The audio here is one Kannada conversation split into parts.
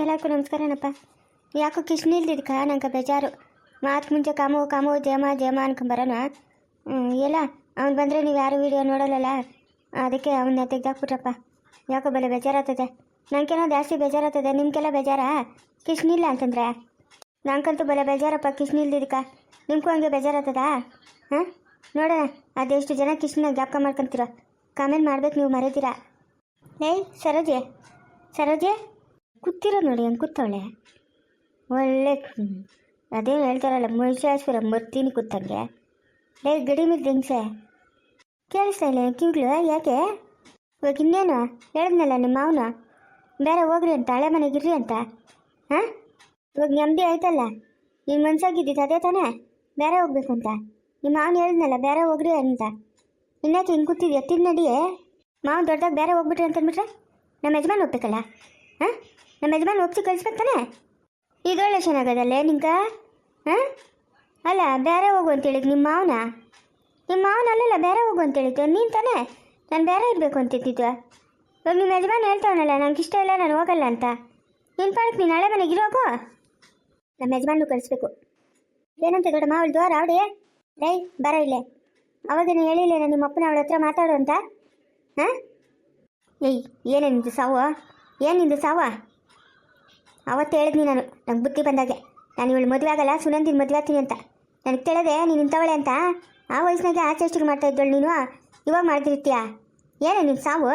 ಎಲ್ಲರಿಗೂ ನಮಸ್ಕಾರನಪ್ಪ ಯಾಕೋ ಕಿಶ್ನಿ ಇಲ್ದಿದ್ಕ ನಂಗೆ ಬೇಜಾರು. ಮಾತು ಮುಂಚೆ ಕಾಮೋ ಕಾಮೋ ಜಯಮ ಜಯಮ ಅನ್ಕೊಂಬರೋಣ ಎಲ್ಲ ಅವ್ನು ಬಂದರೆ ನೀವು ಯಾರು ವೀಡಿಯೋ ನೋಡೋಲ್ಲಲ್ಲ ಅದಕ್ಕೆ ಅವನ್ನ ತೆಗ್ದಾಕ್ಬಿಟ್ರಪ್ಪ. ಯಾಕೋ ಬೆಲೆ ಬೇಜಾರಾಗ್ತದೆ. ನಂಗೇನೋ ಜಾಸ್ತಿ ಬೇಜಾರಾಗ್ತದೆ, ನಿಮ್ಗೆಲ್ಲ ಬೇಜಾರಾ? ಕಿಶ್ನಿ ಇಲ್ಲ ಅಂತಂದ್ರೆ? ನಂಗಂತೂ ಬೆಲೆ ಬೇಜಾರಪ್ಪ ಕಿಶ್ನಿ ಇಲ್ದಿದ್ಕ ನಿಮ್ಗೂ ಹಂಗೆ ಬೇಜಾರಾಗ್ತದಾ? ಹಾಂ? ನೋಡೋಣ, ಅದೆಷ್ಟು ಜನ ಕಿಶ್ನ ಜ್ಞಾಪಕ ಮಾಡ್ಕೊಂತೀರ. ಕಾಮೆಂಟ್ ಮಾಡ್ಬೇಕು ನೀವು ಮರೀತೀರಾ ಏಯ್ ಸರೋಜೆ. ಸರೋಜೆ? ಕೂತಿರೋ ನೋಡಿ, ಹಂಗೆ ಕೂತವಳೆ. ಒಳ್ಳೆ ಅದೇ ಹೇಳ್ತಾರಲ್ಲ, ಮಹಿಷಾಸುರ ಮರ್ತೀನಿ ಕೂತಂಗೆ. ಲೇ, ಗಡಿ ಮಿದ್ದ ಹೆಂಗ್ಸೆ ಕೇಳಿಸ್ತಾ ಇಲ್ಲ ಯಾಕೆ? ಇವಾಗ ಇನ್ನೇನು? ಹೇಳಿದ್ನಲ್ಲ ನಿಮ್ಮ ಮಾವನ? ಬೇರೆ ಹೋಗ್ರಿ ಅಂತ, ಹಳೆ ಮನೆಗಿರ್ರಿ ಅಂತ. ಹಾಂ? ಇವಾಗ ನೆಮ್ಮದಿ ಆಯ್ತಲ್ಲ? ನಿನ್ನ ಮನ್ಸಾಗಿದ್ದಿದ್ದು ಅದೇ ತಾನೇ? ಬೇರೆ ಹೋಗ್ಬೇಕು ಅಂತ. ನಿಮ್ಮ ಮಾವನ ಹೇಳಿದ್ನಲ್ಲ, ಬೇರೆ ಹೋಗ್ರಿ ಅಂತ. ಇನ್ನಾಕೆ ಹಿಂಗೆ ಕೂತಿದ್ಯಾ? ತಿನ್ ನಡಿಯೇ ಮಾವನ ದೊಡ್ಡದಾಗ ಬೇರೆ ಹೋಗ್ಬಿಟ್ರಿ ಅಂತಂದ್ಬಿಟ್ರೆ ನಮ್ಮ ಯಜಮಾನ್ ಹೋಗ್ಬೇಕಲ್ಲ ಹಾಂ? ನಮ್ಮ ಯಜಮಾನ್ ಒಪ್ಸಿ ತಾನೆ ಇದೊಳ್ಳೆ ಚೆನ್ನಾಗದಲ್ಲೇ ನಿಂಗ? ಹಾಂ? ಅಲ್ಲ, ಬೇರೆ ಹೋಗು ಅಂತೇಳಿದ್ ನಿಮ್ಮ ಮಾವನ? ನಿಮ್ಮ ಮಾವನ ಅಲ್ಲಲ್ಲ, ಬೇರೆ ಹೋಗು ಅಂತೇಳಿದ್ದು. ನೀನು ತಾನೇ? ನಾನು ಬೇರೆ ಇರಬೇಕು ಅಂತಿದ್ದಿದ್ದು. ಇವಾಗ ನಿಮ್ಮ ಯಜಮಾನ್ ಹೇಳ್ತಾವನಲ್ಲ ನನಗೆ ಇಷ್ಟ ಇಲ್ಲ, ನಾನು ಹೋಗಲ್ಲ ಅಂತ. ನಿನ್ನ ಪಾಡಕ್ಕೆ ನೀನು ಹಳೆ ಮನೆಗೆ ಇರೋಗು ನಮ್ಮ ಯಜಮಾನು ಕಳಿಸ್ಬೇಕು. ಏನಂತ ದೊಡ್ಡ ದ್ವಾರ ಅವಳಿ ಲೈ, ಬರ ಇಲ್ಲೇ. ಅವಾಗೇನು ಹೇಳಿಲ್ಲ ನಿಮ್ಮ ಅಪ್ಪನ ಅವಳ ಹತ್ರ ಮಾತಾಡು ಅಂತ? ಹಾಂ? ಏಯ್ ಏನೇ ನಿಂದು ಸಾವು? ಏನು ನಿಂದು ಸಾವ? ಅವತ್ತು ಹೇಳಿದ್ನಿ ನಾನು, ನಂಗೆ ಬುದ್ಧಿ ಬಂದಾಗೆ. ನಾನು ಇವಳು ಮದುವೆ ಆಗಲ್ಲ, ಸುನಂದಿನ ಮದುವೆ ಆಗ್ತೀನಿ ಅಂತ. ನನಗೆ ತಿಳಿದೆ ನೀನು ಇಂಥವಳೆ ಅಂತ ಆ ವಯಸ್ಸಿನಾಗೆ ಆ ಚೇಷ್ಟಿಗೆ ಮಾಡ್ತಾ ಇದ್ದಳು ನೀನು. ಇವಾಗ ಮಾಡ್ತಿರ್ತೀಯ? ಏನೇ ನೀನು ಸಾವು?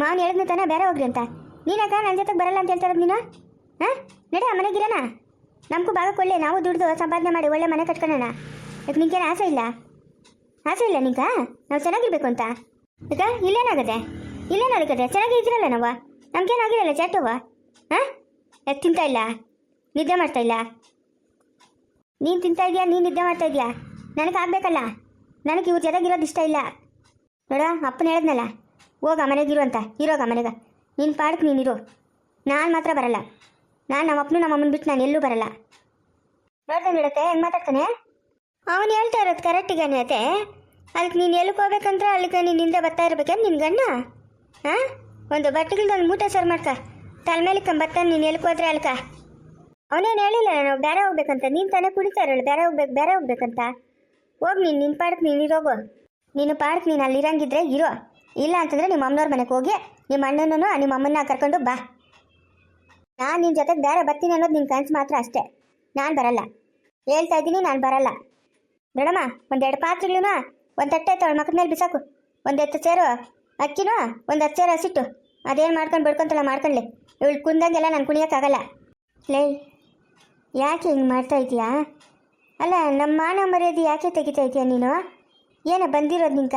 ಮಾವನ ಹೇಳಿದ್ನ ತಾನೇ ಬೇರೆ ಹೋಗ್ರಿ ಅಂತ. ನೀನಾಗ ನನ್ನ ಜೊತೆಗೆ ಬರಲ್ಲ ಅಂತ ಹೇಳ್ತಾರದು ನೀನು? ಹಾಂ? ನಡೆ ಆ ಮನೆಗಿರೋಣ. ನಮಗೂ ಭಾಗ ಕೊಳ್ಳೆ ನಾವು ದುಡ್ದು ಸಂಪಾದನೆ ಮಾಡಿ ಒಳ್ಳೆ ಮನೆ ಕಟ್ಕೊಳ್ಳೋಣ ಯಾಕ ನಿಂಗೇನು ಆಸೆ ಇಲ್ಲ? ಆಸೆ ಇಲ್ಲ ನಿಂಗ? ನಾವು ಚೆನ್ನಾಗಿರ್ಬೇಕು ಅಂತ. ಈಗ ಇಲ್ಲೇನಾಗದೆ ಇಲ್ಲೇನಾಗದೆ ಚೆನ್ನಾಗಿ ಇದ್ರಲ್ಲ ನಾವು? ನಮ್ಗೇನಾಗಿರಲ್ಲ ಚಾಟುವ ಹಾಂ? ತಿಂತಾ ಇಲ್ಲ? ನಿದ್ದೆ ಮಾಡ್ತಾ ಇಲ್ಲ? ನೀನು ತಿಂತಾ ಇದೆಯಾ, ನೀನು ನಿದ್ದೆ ಮಾಡ್ತಾ ಇದೆಯಾ? ನನಗೆ ಆಗಬೇಕಲ್ಲ? ನನಗೆ ಇವ್ರ ಜೊತೆಗಿರೋದು ಇಷ್ಟ ಇಲ್ಲ. ನೋಡ ಅಪ್ಪನ ಹೇಳಿದ್ನಲ್ಲ, ಹೋಗ ಮನೆಗಿರು ಅಂತ. ಇರೋಗ ಮನೆಗೆ. ನೀನು ಪಾಡಕ್ಕೆ ನೀನಿರು ನಾನು ಮಾತ್ರ ಬರಲ್ಲ. ನಾನು ನಮ್ಮ ಅಪ್ಪನು ನಮ್ಮ ಅಮ್ಮನ ಬಿಟ್ಟು ನಾನು ಎಲ್ಲೂ ಬರಲ್ಲ. ನೋಡ್ದೆ ಬಿಡತ್ತೆ, ಹೆಂಗೆ ಮಾತಾಡ್ತಾನೆ? ಅವನು ಹೇಳ್ತಾ ಇರೋದು ಕರೆಕ್ಟಿಗಾನೆ ಅತ್ತೆ ಅದಕ್ಕೆ ನೀನು ಎಲ್ಲಿಗೆ ಹೋಗ್ಬೇಕಂದ್ರೆ ಅಲ್ಲಿಗೆ ನೀನು ಹಿಂದೆ ಬರ್ತಾ ಇರ್ಬೇಕೇನು ನಿನ್ನ ಗಂಡ? ಹಾಂ ಒಂದು ಬಟ್ಟೆಗಳ್ದು ಒಂದು ಮೂಟೆ ಸರ್ ಮಾಡ್ಕ. ತಲೆ ಮೇಲೆ ಕಂಬತ್ತ ನೀನು ಎಲ್ಲಿ ಹೋದ್ರೆ ಅಲ್ಕ? ಅವನೇನು ಹೇಳಿಲ್ಲ ನಾನು ಬೇರೆ ಹೋಗ್ಬೇಕಂತ. ನೀನು ತಾನೇ ಕುಡಿತಾ ಇರೋಳು, ಬೇರೆ ಹೋಗ್ಬೇಕು, ಬೇರೆ ಹೋಗ್ಬೇಕಂತ. ಹೋಗಿ ನೀನು ನಿನ್ನ ಪಾಡಕ್ಕೆ ನೀನು ಇರೋಗು ನೀನು ಪಾಡಕ್ಕೆ ನೀನು ಅಲ್ಲಿ ಇರಂಗಿದ್ರೆ ಇರೋ. ಇಲ್ಲ ಅಂತಂದರೆ ನಿಮ್ಮ ಅಮ್ಮನವ್ರ ಮನೆಗೆ ಹೋಗಿ, ನಿಮ್ಮ ಅಣ್ಣನೂ ನಿಮ್ಮ ಅಮ್ಮನ್ನ ಕರ್ಕೊಂಡು ಬಾ. ನಾನು ನಿನ್ನ ಜೊತೆಗೆ ಬೇರೆ ಬರ್ತೀನಿ ಅನ್ನೋದು ನಿನ್ನ ಕನಸು ಮಾತ್ರ ಅಷ್ಟೇ. ನಾನು ಬರಲ್ಲ. ಹೇಳ್ತಾ ಇದ್ದೀನಿ, ನಾನು ಬರಲ್ಲ. ಮೇಡಮ ಒಂದೆರಡು ಪಾತ್ರೆಗಳೂ ಒಂದು ತಟ್ಟೆ ತೊಳೆ ಮಕ್ಕದ ಮೇಲೆ ಬಿಸಾಕು. ಒಂದು ಹತ್ತು ಸೇರು, ಅಕ್ಕಿನೂ, ಒಂದು ಹತ್ತು ಸೇರು ಹಸಿಟ್ಟು. ಅದೇನು ಮಾಡ್ಕೊಂಡು ಬಿಡ್ಕೊಂತಲ್ಲ ಮಾಡ್ಕೊಳ್ಳಿ ಇವಳು ಕುಂದಂಗೆಲ್ಲ ನಾನು ಕುಣಿಯೋಕ್ಕಾಗಲ್ಲ. ಲೇ, ಯಾಕೆ ಹಿಂಗೆ ಮಾಡ್ತಾ ಇದೀಯಾ? ಅಲ್ಲ ನಮ್ಮ ಮಾನ ಮರ್ಯಾದೆ ಯಾಕೆ ತೆಗಿತಾ ಇದೀಯಾ ನೀನು? ಏನ ಬಂದಿರೋದು ನಿಂಕ?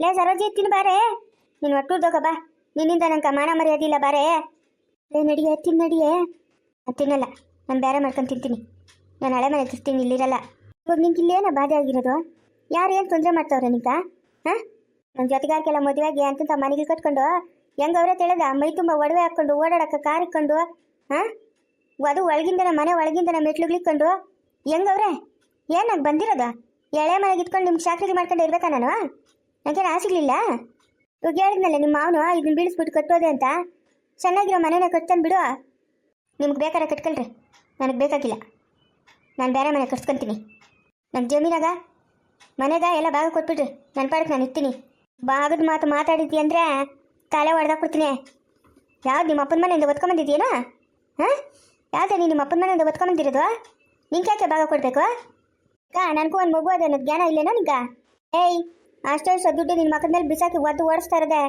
ಲೇ, ಸರೋಜಿ, ತಿನ್ನು ಬಾರೆ. ನೀನು ಒಟ್ಟುದೋಗ ಬಾ. ನಿನ್ನಿಂದ ನಂಗೆ ಮಾನ ಮರ್ಯಾದೆ ಇಲ್ಲ ಬಾರೆ. ಲೇ, ನಡಿಯೇ, ತಿನ್ನು, ನಡಿಯೇ. ನಾನು ತಿನ್ನಲ್ಲ. ನಾನು ಬೇರೆ ಮಾಡ್ಕೊಂಡು ತಿಂತೀನಿ. ನಾನು ಹಳೆ ಮನೆ ತಿರ್ತೀನಿ ಇಲ್ಲಿರಲ್ಲ. ಇವಾಗ ನಿಂಗೆ ಇಲ್ಲೇನ ಬಾಧೆ ಆಗಿರೋದು? ಯಾರು ಏನು ತೊಂದರೆ ಮಾಡ್ತಾವ್ರೆ ನಿಂಕ? ಹಾಂ? ನನ್ನ ಜೊತೆಗಾರ್ಕೆಲ್ಲ ಮದುವೆಗೆ ಅಂತಂತ ಮನೆಗೆ ಕಟ್ಕೊಂಡು ಹೆಂಗವ್ರೆ ತಿಳಿದ? ಮೈ ತುಂಬ ಒಡವೆ ಹಾಕ್ಕೊಂಡು ಓಡಾಡಕ್ಕೆ ಕಾರ್ ಇಕ್ಕೊಂಡು ಹಾಂ ಅದು ಒಳಗಿಂದನ ಮನೆ ಒಳಗಿಂದನ ಮೆಟ್ಲುಗಳಿಕ್ಕೊಂಡು ಹೆಂಗವ್ರೆ? ಏನಾಗ ಬಂದಿರೋದ? ಎಳೆ ಮನೆಗೆ ಇಟ್ಕೊಂಡು ನಿಮ್ಗೆ ಶಾಕ್ರಿಗೆ ಮಾಡ್ಕೊಂಡು ಇರ್ಬೇಕಾ ನಾನು? ನನಗೇನು ಆಸಿಗ್ಲಿಲ್ಲ ಇವಾಗ ಹೇಳಿದ್ನಲ್ಲ ನಿಮ್ಮ ಮಾವನು ಇದನ್ನ ಬೀಳಿಸ್ಬಿಟ್ಟು ಕಟ್ಟೋದೆ ಅಂತ. ಚೆನ್ನಾಗಿರೋ ಮನೆನ ಕಟ್ತಾನೆ ಬಿಡು. ನಿಮ್ಗೆ ಬೇಕಾರೆ ಕಟ್ಕೊಳ್ರಿ. ನನಗೆ ಬೇಕಾಗಿಲ್ಲ. ನಾನು ಬೇರೆ ಮನೆ ಕಟ್ಸ್ಕೊಂತೀನಿ. ನನ್ನ ಜಮೀನಾಗ ಮನೆಗ ಎಲ್ಲ ಭಾಗ ಕೊಟ್ಬಿಡ್ರಿ. ನನ್ನ ಪಾಡಕ್ಕೆ ನಾನು ಇರ್ತೀನಿ. ಭಾಗದ ಮಾತು ಮಾತಾಡಿದ್ದಿ ಅಂದರೆ ತಲೆ ಹೊಡೆದಾಕ್ಬಿಡ್ತೀನಿ ಯಾವ್ದು ನಿಮ್ಮ ಅಪ್ಪನ ಮನೆಯಿಂದ ಒತ್ಕೊಂಬಂದಿದ್ದೀನೋ ಹಾಂ? ಯಾವ್ದು ನೀನು ನಿಮ್ಮ ಅಪ್ಪನ ಮನೆಯಿಂದ ಒತ್ಕೊಂಬಂದಿರೋದು ನಿಂಗೆ ಯಾಕೆ ಭಾಗ ಕೊಡಬೇಕು? ಕಾ ನನಗೂ ಒಂದು ಮಗು ಅದೇ, ಅನ್ನೋದು ಜ್ಞಾನ ಇಲ್ಲೇನೋ ನಿಂಗೆ? ಏಯ್ ಅಷ್ಟೇ ದುಡ್ಡು ನಿನ್ನ ಮಕ್ಕದ ಮೇಲೆ ಬಿಸಾಕಿ ಒದ್ದು ಓಡಿಸ್ತಾ ಇರೋದೆ.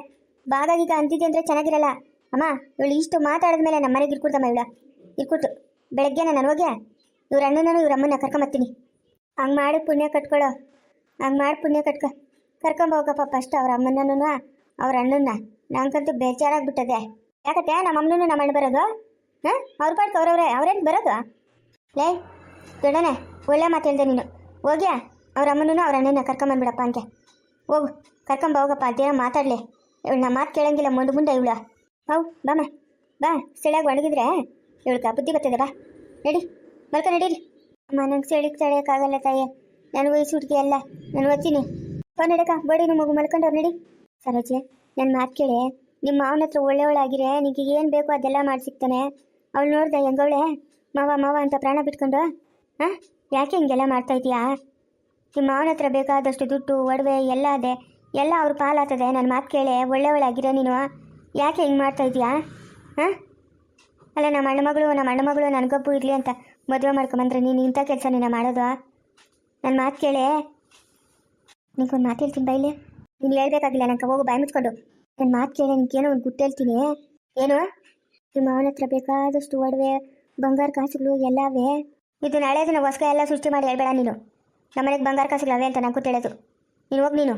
ಭಾಗ ಈಗ ಅಂದರೆ ಚೆನ್ನಾಗಿರಲ್ಲ. ಅಮ್ಮ, ಇವಳು ಇಷ್ಟು ಮಾತಾಡಿದ ಮೇಲೆ ನಮ್ಮ ಮನೆಗೆ ಇರ್ಕೊಡ್ತಮ್ಮ ಇವಳ. ಇರ್ಕೊಟ್ಟು ಬೆಳಗ್ಗೆ ನಾನು ಹೋಗಿ ಇವ್ರ ಅಣ್ಣನೂ ಇವ್ರ ಅಮ್ಮನ ಕರ್ಕೊಂಬತ್ತೀನಿ ಹಂಗೆ ಮಾಡಿ, ಪುಣ್ಯ ಕಟ್ಕೊಳ್ಳೋ ಹಂಗೆ ಮಾಡಿ, ಪುಣ್ಯ ಕಟ್ಕೊ. ಕರ್ಕೊಂಬೋಗಪ್ಪ ಫಸ್ಟ್ ಅವ್ರ ಅಮ್ಮನೂ ಅವ್ರ ಅಣ್ಣನ ನಂಗಂತೂ ಬೇಜಾರಾಗ್ಬಿಟ್ಟದೆ. ಯಾಕತ್ತೆ? ನಮ್ಮ ಅಮ್ಮನೂ ನಮ್ಮ ಅಣ್ಣ ಬರೋದು? ಹಾಂ? ಅವ್ರ ಪಾಡ್ಕ ಅವ್ರವ್ರೆ, ಅವ್ರೇನು ಬರೋದು? ಲೇ ದೊಡ್ಡನೆ ಒಳ್ಳೆ ಮಾತು ನೀನು. ಹೋಗ್ಯಾ? ಅವ್ರ ಅಮ್ಮನೂ ಅವ್ರ ಅಣ್ಣನ ಕರ್ಕೊಂಬಂದ್ಬಿಡಪ್ಪ ಅಂಕೆ ಹೋಗು ಕರ್ಕೊಂಬ ಹೋಗಪ್ಪ, ಅದೇನೋ ಮಾತಾಡಲಿ. ಇವಳು ನಮ್ಮ ಮಾತು ಕೇಳಂಗಿಲ್ಲ ಮುಂದೆ ಮುಂದೆ ಇವಳು. ಹೌ ಬಾಮ ಬಾ, ಸೆಳೆಯಾಗಿ ಒಣಗಿದ್ರೆ ಕ ಬುದ್ಧಿ ಬರ್ತದೆ, ಬಾ. ನಡಿ, ಮಲ್ಕ ನಡೀರಿ ಅಮ್ಮ ನಂಗೆ ಸೆಳಿಗೆ ತಡೆಯೋಕ್ಕಾಗಲ್ಲ ತಾಯಿ. ನಾನು ಈ ಹುಡುಗಿ ಅಲ್ಲ, ನಾನು ಓದ್ತೀನಿ. ಫೋನ್ ನಡಕ ಬಡಿ ಮಗು ಮಲ್ಕೊಂಡವ್ರು ನಡಿ. ಸರೋಜಿ ನನ್ನ ಮಾತು ಕೇಳಿ. ನಿಮ್ಮ ಮಾವನ ಹತ್ರ ಒಳ್ಳೆಯವಳಾಗಿರೆ ನಿಂಗೆ ಏನು ಬೇಕೋ ಅದೆಲ್ಲ ಮಾಡಿ ಸಿಗ್ತಾನೆ. ಅವಳು ನೋಡ್ದೆ ಹೆಂಗವಳೆ? ಮಾವ ಮಾವ ಅಂತ ಪ್ರಾಣ ಬಿಟ್ಕೊಂಡು? ಹಾಂ? ಯಾಕೆ ಹಿಂಗೆಲ್ಲ ಮಾಡ್ತಾ ಇದೀಯಾ ನಿಮ್ಮ ಮಾವನ ಹತ್ರ ಬೇಕಾದಷ್ಟು ದುಡ್ಡು, ಒಡವೆ ಎಲ್ಲ ಅದೇ. ಎಲ್ಲ ಅವ್ರ ಪಾಲಾಗ್ತದೆ ನನ್ನ ಮಾತು ಕೇಳೆ. ಒಳ್ಳೆಯವಳಾಗಿರೋ ನೀನು ಯಾಕೆ ಹಿಂಗೆ ಮಾಡ್ತಾ ಇದೀಯಾ ಹಾಂ? ಅಲ್ಲ ನಮ್ಮ ಅಣ್ಣ ಮಗಳು ನಮ್ಮ ಅಣ್ಣ ಮಗಳು ನನಗೊಬ್ಬು ಇರಲಿ ಅಂತ ಮದುವೆ ಮಾಡ್ಕೊಂಬಂದ್ರೆ ನೀನು ಇಂಥ ಕೆಲಸ ನೀನು ಮಾಡೋದು? ನನ್ನ ಮಾತು ಕೇಳಿ. ನಿಂಗೊಂದು ಮಾತು ಹೇಳ್ತೀನಿ ಬೈಲಿ ನೀನು ಹೇಳ್ಬೇಕಾಗಿಲ್ಲ ನಂಗೆ ಹೋಗು ಬಾಯಿ ಮುಚ್ಕೊಂಡು. ನನ್ನ ಮಾತು ಕೇಳಿ ಏನೋ ಒಂದು ಗುಟ್ಟು ಹೇಳ್ತೀನಿ. ಏನು? ನಿಮ್ಮ ಮಾವನ ಹತ್ರ ಬೇಕಾದಷ್ಟು ಒಡವೆ ಬಂಗಾರ ಕಾಸುಗಳು ಎಲ್ಲವೇ? ಇದು ನಾಳೆ ದಿನ ಹೊಸ್ಕ ಎಲ್ಲ ಸೃಷ್ಟಿ ಮಾಡಿ ಹೇಳ್ಬೇಡ ನೀನು. ನಮ್ಮನೆಗೆ ಬಂಗಾರ ಕಾಸುಗಳು ಅವೇ ಅಂತ ನಂಗೆ ಹೇಳೋದು. ನೀನು ಹೋಗಿ ನೀನು.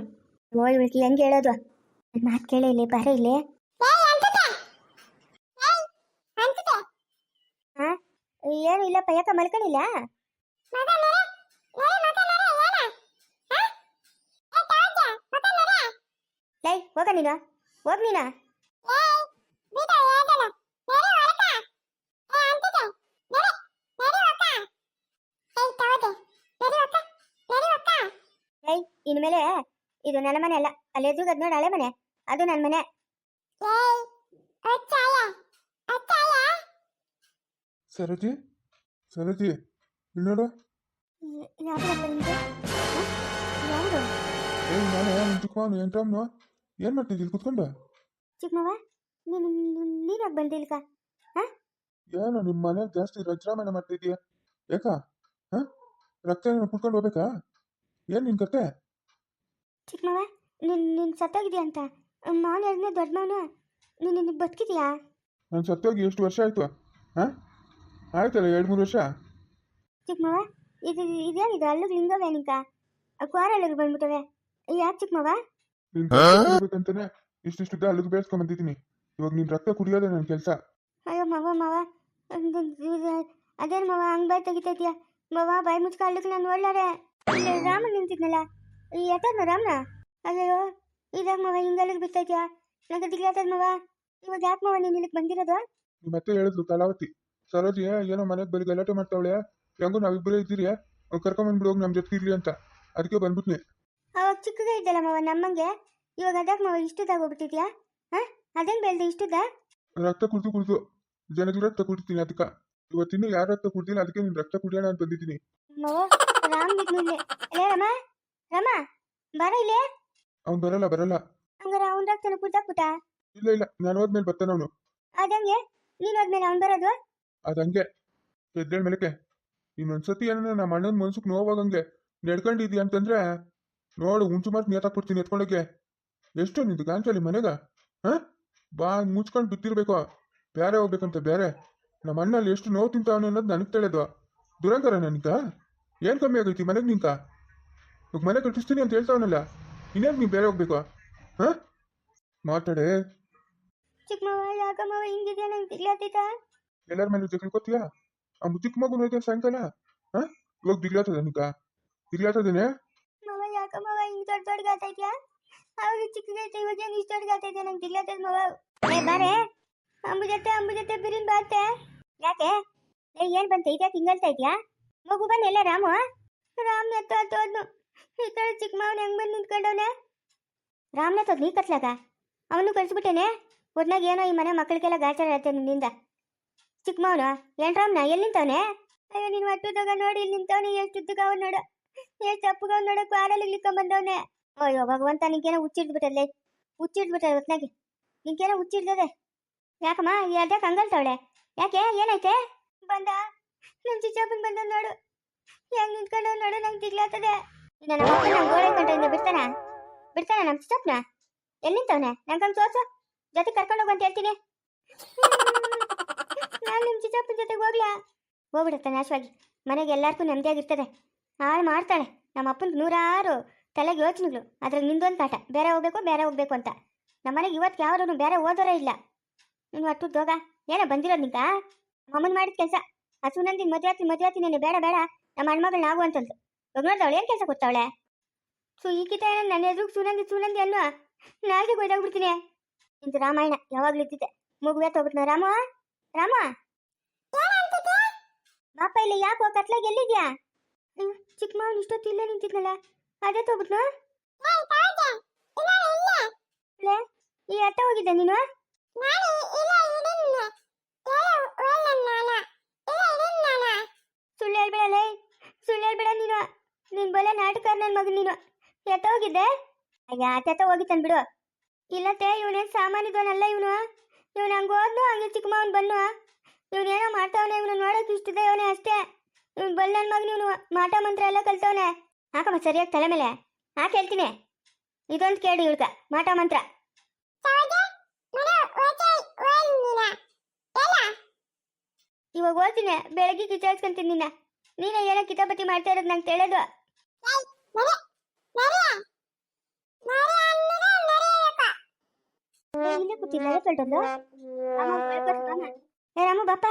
ಓ ಇವಳಿಗೆ ಹೆಂಗೆ ಹೇಳೋದು? ನನ್ನ ಮಾತು ಕೇಳಿ ಇಲ್ಲಿ ಬರ ಇಲ್ಲಿ. ಹಾಂ ಏನು ಇಲ್ಲಪ್ಪ ಯಾಕೆ ಮಲ್ಕೊಂಡಿಲ್ಲ? ಹೋಗ ನೀನು. ಹೋಗ್ ನೀನು. ಇನ್ಮೇಲೆ ಇದು ನನ್ನ ಮನೆ ಅಲ್ಲ. ಅಲ್ಲಿ ಎದುರುಗದ್ ನೋಡಿ ಹಳೆ ಮನೆ. ಅದು ನನ್ನ ಮನೆ. ಸರತಿ ಸರತಿ ನೋಡು. ಏಯ್ ನಾನೇ ಚಿಕ್ಕವನು ಎಂಟ್ರಮ್ನು ಏನು ಮಾಡ್ತಿದ್ದಿ ಇಲ್ಲಿ ಕುತ್ಕೊಂಡು? ಚಿಕ್ಕಮ್ಮವ ನೀನು ನೀನಾಗ ಬಂದಿಲ್ಕ ಹಾಂ? ಏನು ನಿಮ್ಮ ಮನೆ ಜಾಸ್ತಿ ರಜ್ರಾಮಣ ಮಾಡ್ತಿದ್ಯಾ ಯಾಕಾ ಹಾಂ? ರಕ್ತ ಏನು ಕುತ್ಕೊಂಡು ಹೋಗ್ಬೇಕಾ? ಏನು ನಿನ್ ಕತೆ? ಚಿಕ್ಕಮ್ಮವ ನಿನ್ ನೀನು ಸತ್ತೋಗಿದ್ಯಾ ಅಂತ? ಮಾವನ ಎರಡನೇ ದೊಡ್ಡ ಮಾವನು ನೀನು ನಿನ್ನ ಬದುಕಿದ್ಯಾ? ನಾನು ಸತ್ತೋಗಿ ಎಷ್ಟು ವರ್ಷ ಆಯ್ತು? ಹಾಂ? ಆಯ್ತಲ್ಲ ಎರಡು ಮೂರು ವರ್ಷ? ಚಿಕ್ಕಮ್ಮವ ಇದು ಇದೇನಿದು ಅಲ್ಲಿಗೆ ಲಿಂಗವೇ ನಿಂಕ ಕ್ವಾರಲ್ಲಿಗೆ ಬಂದ್ಬಿಟ್ಟವೆ ಯಾಕೆ ಚಿಕ್ಕಮ್ಮವ ನಿನ್ ಬೇಕಂತಾನೆ ಇಷ್ಟಿಷ್ಟುದ್ದ ಅಲ್ಲಿಗೆ ಬೇಯಿಸ್ಕೊಂಬಂದಿದ್ದೀನಿ ಇವಾಗ ನಿನ್ ರಕ್ತ ಕುಡಿಯೋದೇ ನನ್ನ ಕೆಲಸ. ಅಯ್ಯೋ ಮವ ಮವ. ಅದೇನು ಮವ ಹಂಗ್ ಬಾಯ್ ತೆಗಿತೈತಿಯ? ಮವ ಬಾಯ್ ಮುಚ್ಕ ಅಲ್ಲಿಗೆ ನಾನು ಇಲ್ಲಿ ರಾಮ ನಿಂತಿದ್ನಲ್ಲ? ಈ ಎತ್ತದ್ನ ರಾಮನ? ಅಯ್ಯೋ ಇದಾಗ ಮವ ಹಿಂಗಲ್ಲಿಗೆ ಬಿತ್ತೈತಿಯ ನಂಗೆ ದಿಗ್ಲಾತದ ಮಾವ. ಇವಾಗ ಯಾಕೆ ಮವ ನೀನು ಇಲ್ಲಿಗೆ ಬಂದಿರೋದು? ಮತ್ತೆ ಹೇಳಿದ್ಲು ಕಲಾವತಿ. ಸರೋಜಿ ಏನೋ ಮನೆಗೆ ಬರೀ ಗಲಾಟೆ ಮಾಡ್ತಾವಳೆ. ಹೆಂಗೋ ನಾವಿಬ್ಬರೇ ಇದ್ದೀರಿ. ಅವ್ನು ಕರ್ಕೊಂಬಂದ್ಬಿಡು ಹೋಗಿ ನಮ್ಮ ಜೊತೆ ಇರ್ಲಿ ಅಂತ. ಅದಕ್ಕೆ ಬಂದ್ಬಿಟ್ನಿ. ಅವಾಗ ಚಿಕ್ಕಗೆ ಇದ್ದಲ್ಲ ಮಾವ ನಮ್ಮಂಗೆ. ಇವಾಗ ಅದಕ್ಕೆ ಮವ ಇಷ್ಟದಾಗೋಗ್ಬಿಟ್ಟಿದ್ಯಾ ಹಾಂ? ಅದೇನು ಬೆಳ್ದು ಇಷ್ಟದ ರಕ್ತ ಕುಡ್ದು ಕುಡಿದು. ಜನಗಳ ರಕ್ತ ಕುಡಿತೀನಿ ಅದಕ್ಕೆ. ಇವತ್ತಿನ ಯಾರ ರಕ್ತ ಕುಡ್ತೀನಿ ಅದಕ್ಕೆ ನಿನ್ ರಕ್ತ ಕುಡಿಯೋಣ ಅಂತ ಬಂದಿದ್ದೀನಿ. ಮಾವ ರಾಮ್ ಇಲ್ಲೇ. ಅಲ್ಲೇ ರಮ ರಮ ಬರ ಇಲ್ಲೇ? ಅವ್ನು ಬರಲ್ಲ ಬರಲ್ಲ. ಹಂಗಾರೆ ಅವ್ನ ರಕ್ತನ ಕುಡ್ದಾಕ್ಬಿಟ್ಟ ಇಲ್ಲ ಇಲ್ಲ ನಾನು ಹೋದ್ಮೇಲೆ ಬರ್ತಾನೆ ಅವನು. ಅದಂಗೆ ನೀನು ಹೋದ್ಮೇಲೆ ಅವ್ನು ಬರೋದು? ಅದಂಗೆ ಎದ್ದೇಳ್ ಮೇಲಕ್ಕೆ. ಇನ್ನೊಂದ್ಸತಿ ಏನೋ ನಮ್ಮ ಅಣ್ಣನ ಮನ್ಸಕ್ಕೆ ನೋವಾಗಂಗೆ ನಡ್ಕೊಂಡಿದ್ಯಾ ಅಂತಂದ್ರೆ ನೋಡು ಹುಂಚು ಮಾತು ನೇತಾಕ್ಬಿಡ್ತೀನಿ ಎತ್ಕೊಂಡೋಗೆ ಎಷ್ಟು ನಿಂದು ಗಾಂಚಲಿ ಮನೆಗ? ಹಾ? ಬಾ ಮುಚ್ಕೊಂಡು ಬಿತ್ತಿರ್ಬೇಕು ಬೇರೆ ಹೋಗ್ಬೇಕಂತ ಬೇರೆ. ನಮ್ಮ ಅಣ್ಣಲ್ಲಿ ಎಷ್ಟು ನೋವು ತಿಂತಾವನೆ ಅನ್ನೋದು ನನಗೆ ತಿಳಿದು. ದುರಂಕರ ನನಗ ಏನು ಕಮ್ಮಿ ಆಗೈತಿ ಮನೆಗೆ ನಿಂಕ ಇವಾಗ ಮನೆ ಕಟ್ಟಿಸ್ತೀನಿ ಅಂತ ಹೇಳ್ತಾವನಲ್ಲ ಇನ್ನೇನು ನೀವು ಬೇರೆ ಹೋಗ್ಬೇಕು? ಹಾ? ಮಾತಾಡೆ. ಚಿಕ್ಕಮ್ಮವ ಯಾಕಮ್ಮವ ಹಿಂಗಿದೆ ನಂಗೆ ತಿರ್ಲಾತೈತ ಎಲ್ಲರ ಮೇಲೆ ಜಗಳ್ಕೊತೀಯ ಆ ಚಿಕ್ಕ ಮಗು ಸಾಯಂಕಾಲ? ಹಾ? ಇವಾಗ ದಿಗ್ಲಾತದ ನಿಕ ದಿಗ್ಲಾತದೇನೆ ಮವ ಯಾಕಮ್ಮವ ಹಿಂಗ್ ದೊಡ್ಡ ದೊಡ್ಡ ಗಾತೈತ್ಯಾ ಅವಾಗ ಚಿಕ್ಕದೈತೆ ಇವಾಗ ಏನು ಇಷ್ಟು ದೊಡ್ಡ ಗಾತೈತೆ ನಂಗೆ ತಿರ್ಲಾತೈತ ಮವ ಏ, ಬಾರೆ ಅಂಬು ಜೊತೆ ಬಿರಿನ್ ಬಾತೆ ಯಾಕೆ? ಏ, ಏನು ಬಂತ, ಇದ್ಯಾಕೆ ಹಿಂಗಲ್ತಾ ಇದ್ಯಾ? ಮಗು ಬನ್ನಿ ಎಲ್ಲ, ರಾಮು. ರಾಮ್ನ ತೋದ್ನು. ಈ ಕಡೆ ಚಿಕ್ಕ ಮಾವನ ಹೆಂಗ್ ಬಂದು ನಿಂತ್ಕೊಂಡವನೆ? ರಾಮ್ನ ತೋದ್ ನೀ ಕತ್ಲಾಗ? ಅವನು ಕಳಿಸ್ಬಿಟ್ಟೇನೆ? ಒಟ್ನಾಗ ಏನೋ ಈ ಮನೆ ಮಕ್ಕಳಿಗೆಲ್ಲ ಗಾಚಾರ ಇರತ್ತೆ ನಿನ್ನಿಂದ. ಚಿಕ್ಕ ಮಾವನ, ಏನ್ ರಾಮ್ನ, ಎಲ್ಲಿ ನಿಂತವನೆ? ಅಯ್ಯೋ, ನೀನು ಒಟ್ಟುದಾಗ ನೋಡಿ, ಇಲ್ಲಿ ನಿಂತವನೆ, ಎಷ್ಟು ಉದ್ದಗ ಅವನು ನೋಡು. ಎಷ್ಟು ಅಪ್ಪಗ ನೋಡಕ್ ಆಡಲ್ಲಿ ಇಳ್ಕೊಂಡ್ ಬಂದವನೆ. ಅಯ್ಯೋ, ಭಗವಂತ, ನಿಂಗೇನೋ ಹುಚ್ಚಿಡ್ಬಿಟ್ಟಲ್ಲೇ ಹುಚ್ಚಿಡ್ಬಿಟ್ಟ ಹೊತ್ನಾಗೆ. ನಿಂಗೇನೋ ಹುಚ್ಚಿಡ್ದದೆ ಯಾಕಮ್ಮ ಯಾಕೆ ಹಂಗಲ್ತವಳೆ ಯಾಕೆ ಏನೈತೆ ಬಂದ. ನಮ್ ಚಿಚ್ಚಪ್ಪನ್ ಬಂದ ನೋಡು. ಹೆಂಗ್ ನಿಂತ್ಕೊಂಡು ನೋಡು, ನಂಗೆ ತಿಗ್ಲಾತದೆ. ನಮ್ಮ ಅಪ್ಪ ನಂಗೆ ಗೋಳೆ ಕಂಡ್ರಿಂದ ಬಿಡ್ತಾನ? ಬಿಡ್ತಾನ ನಮ್ ಚಿಚ್ಚಪ್ಪನ? ಎಲ್ಲಿ ನಿಂತವನೆ? ನಂಗಂಗ್ ತೋರ್ಸು. ಜೊತೆ ಕರ್ಕೊಂಡು ಹೋಗು ಅಂತ ಹೇಳ್ತೀನಿ. ನಾನು ನಿಮ್ ಚಿಚ್ಚಪ್ಪನ ಜೊತೆಗೆ ಹೋಗ್ಲಾ? ಹೋಗ್ಬಿಡುತ್ತೆ ನಾಶವಾಗಿ. ಮನೆಗೆ ಎಲ್ಲರಿಗೂ ನೆಮ್ಮದಿಯಾಗಿರ್ತದೆ ಹಾಳು ಮಾಡ್ತಾಳೆ. ನಮ್ಮ ಅಪ್ಪನ ನೂರಾರು ತಲೆಗೆ ಯೋಚನೆಗಳು. ಅದ್ರಲ್ಲಿ ನಿಂದೊಂದು ಕಾಟ ಬೇರೆ ಹೋಗ್ಬೇಕು ಬೇರೆ ಹೋಗ್ಬೇಕು ಅಂತ. ನಮ್ಮನೆಗೆ ಇವತ್ತು ಯಾರು ಬೇರೆ ಓದೋರೇ ಇಲ್ಲ. ನೀನು ಅಟ್ಟು ಹೋಗ. ಏನೋ ಬಂದಿರೋದು ನಿಂತ? ಅಮ್ಮನ ಮಾಡಿದ ಕೆಲಸ. ಆ ಸುನಂದಿನ ಮದುವೆ ಆತಿ ಮದುವೆ ನೀನು ಬೇಡ ಬೇಡ. ನಮ್ಮ ಹೆಣ್ಮಗಳು ನಾವು ಅಂತಂದು ಇವಾಗ ನೋಡ್ದವಳು ಏನು ಕೆಲಸ ಕೊಡ್ತಾವಳೆ? ಸೊ ಈ ಕಿತ ನನ್ನ ಎದುರು ಸುನಂದಿ ಸುನಂದಿ ಅನ್ನೋ ನಾಲ್ಗೆ ಕೊಯ್ದಾಗ್ಬಿಡ್ತೀನಿ ಇಂದು ರಾಮಾಯಣ ಯಾವಾಗ್ಲೂ ಇದ್ದಿದ್ದೆ. ಮಗುವೆ ತಗೋಬಿಟ್ನ ರಾಮ? ರಾಮ? ಬಾಪ ಇಲ್ಲಿ ಯಾಕೋ ಕತ್ಲಾಗ ಎಲ್ಲಿದ್ಯಾ? ಚಿಕ್ಕ ಮಾವನ್ ಇಷ್ಟೊತ್ತು ಇಲ್ಲೇ ನಿಂತಿದ್ನಲ್ಲ ಅದೇ ತಗೋಬಿಟ್ನ ಈ ಅಟ್ಟ ಹೋಗಿದ್ದೆ ನೀನು? ಸುಳ್ಳು ಹೇಳ್ಬೇಡಲ್ಲ ಸುಳ್ಳು ಹೇಳ್ಬೇಡ ನೀನು. ನಿನ್ನ ಬಲೆ ನಾಟಕ ನನ್ನ ಮಗ ನೀನು ಎತ್ತ ಹೋಗಿದ್ದೆ? ಅಯ್ಯ ಆತ ಹೋಗಿತ್ತಾನ ಬಿಡು ಇಲ್ಲತ್ತೆ ಇವನೇನ್ ಸಾಮಾನ್ಯದವನಲ್ಲ ಇವನು. ಇವನು ಹಂಗೆ ಹೋದ್ನು ಹಂಗೆ ಚಿಕ್ಕ ಮಾವನ್ ಬನ್ನು ಇವನೇನೋ ಮಾಡ್ತಾವನೆ ಇವನು ನೋಡೋಕೆ ಇಷ್ಟಿದೆ ಇವನೇ ಅಷ್ಟೇ. ಇವ್ನು ಬಲ್ ನನ್ನ ಮಗ ಇವನು ಮಾಟ ಮಂತ್ರ ಎಲ್ಲ ಕಲ್ತವನೆ. ಹಾಕಮ್ಮ ಸರಿಯಾಗಿ ತಲೆ ಮೇಲೆ. ಹಾಕಿ ಹೇಳ್ತೀನಿ ಇದೊಂದ್ ಕೇಳಿ ಇಳ್ಕ ಮಾಟ ಮಂತ್ರ. ಇವಾಗ ಓದ್ತೀನಿ ಬೆಳಗ್ಗೆ ಕಿಚಾಯಿಸ್ಕೊಂತೀನಿ ನಿನ್ನ. ನೀನ ಏನೋ ಕಿತಾಪತಿ ಮಾಡ್ತಾ ಇರೋದು ನಂಗೆ ತಿಳಿದು. ಇಲ್ಲೇ ಕೂತಿಲ್ಲ ಕಳ್ಟದ್ದು ಏ ರಾಮು ಬಾಪ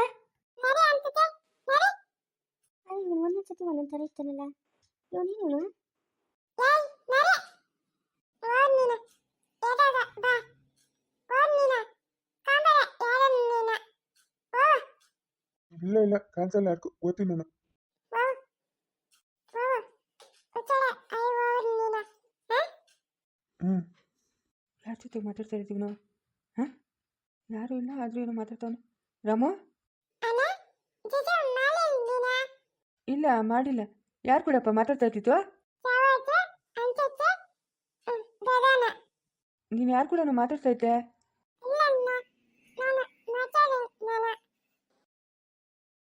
ಇವನು ಒಂದೊಂದು ಸತಿ ಒಂದೊಂದು ಥರ ಇರ್ತಾನಲ್ಲ ಇವನೇನು ಇಲ್ಲ ಇಲ್ಲ. ಕಾಣಿಸಲ್ಲ ಯಾರ್ಕು ಓದ್ತೀನಿ ನಾನು. ಹ್ಞೂ ಯಾರ ಜೊತೆ ಮಾತಾಡ್ತಾ ಇದ್ದೀವಿ ನಾವು? ಹಾಂ? ಯಾರು ಇಲ್ಲ ಆದರೂ ಏನೋ ಮಾತಾಡ್ತಾವನು. ರಾಮು? ಇಲ್ಲ ಮಾಡಿಲ್ಲ. ಯಾರು ಕೂಡಪ್ಪ ಮಾತಾಡ್ತಾ ಇದ್ದಿತ್ತು ನೀನು ಯಾರು ಕೂಡ ಮಾತಾಡ್ತಾ ಇದ್ದೆ